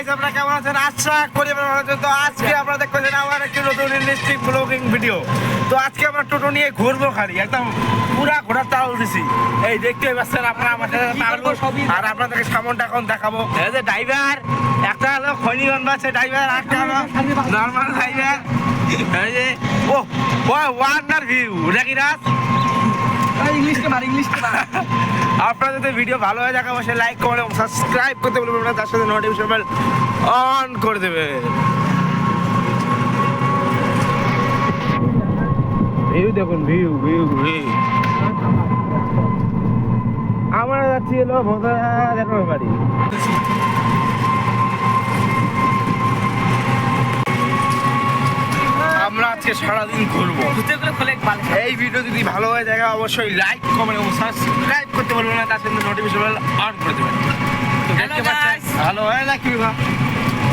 Guys আপনারা কেমন আছেন? আশা করি আপনারা ভালো তো আজকে আপনারা দেখতেছেন আমার একটি নতুন ইন্ডাস্ট্রি ব্লগিং ভিডিও তো আজকে আমরা টোটো নিয়ে ঘুরবো খালি একদম পুরা ঘোরার তাল দিছি। এই দেখতে পাচ্ছেন আপনারা আমার সাথে পারব আর আপনাদেরকে সামনটা এখন দেখাবো। এই যে ড্রাইভার একটা হলো খনিগঞ্জ আছে ড্রাইভার একটা হলো নর্মাল ড্রাইভার এই যে ও ওয়ান্ডার ভিউ নাকি রাত ইংলিশকে মার ইংলিশকে মার। আপনার যদি ভিডিও ভালো হয়ে দেখা অবশ্যই লাইক করে এবং সাবস্ক্রাইব করতে বলবেন আপনার তার সাথে নোটিফিকেশন বেল অন করে দেবে ভিউ দেখুন ভিউ ভিউ ভিউ আমরা যাচ্ছি হলো ভোদা দেখার বাড়ি আমরা আজকে সারাদিন ঘুরবো। ঘুরতে গেলে খোলে এই ভিডিও যদি ভালো হয়ে থাকে অবশ্যই লাইক কমেন্ট এবং সাবস্ক্রাইব করতে বলবেন না তার সাথে নোটিফিকেশন বেল অন করে দেবেন। তো দেখতে পাচ্ছেন ভালো হয় না কি বা?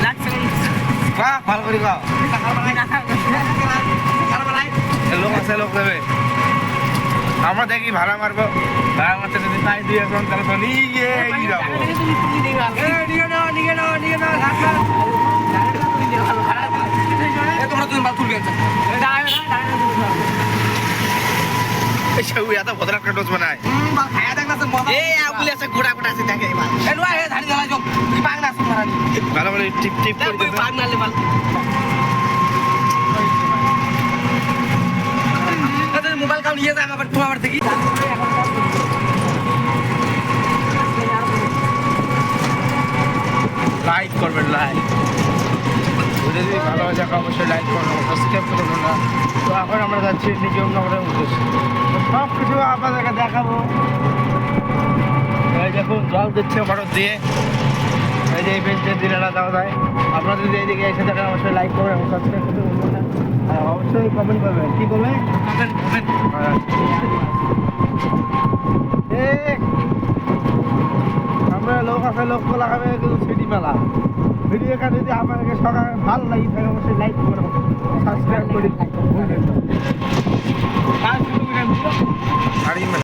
লাগছে ভালো করে লোক আছে লোক দেবে। আমরা দেখি ভাড়া মারবো। ভাড়া মারতে যদি পাই দুই এখন তাহলে তো নিয়ে যাব। তোমরা তুমি বাল তুলবে সেউ এত ভদ্র একটা ডোজ বানায়। ভালো করে টিপ টিপ করে দিতে মোবাইল কাউ নিয়ে তোমার থেকে লাইক করবেন লাইক ভিডিও যদি ভালো হয়ে থাকে অবশ্যই লাইক করবেন সাবস্ক্রাইব করবেন না। তো এখন আমরা যাচ্ছি নিজে নগরের উদ্দেশ্যে। সব কিছু আপনাদেরকে দেখাবো। এই দেখুন জল দিচ্ছে ভারত দিয়ে। এই যে এই বেঞ্চে দিনেরা দেওয়া যায়। আপনারা যদি এইদিকে এসে থাকেন অবশ্যই লাইক করবেন এবং সাবস্ক্রাইব করতে না আর অবশ্যই কমেন্ট করবেন। কি করবেন এক আমরা লোক আছে লোক লাগাবে কিন্তু সিটি মেলা। ভিডিও কাজ যদি আপনাদেরকে সকালে ভালো লাগে থাকে অবশ্যই লাইক করবেন সাবস্ক্রাইব করে ভুলবেন না। আর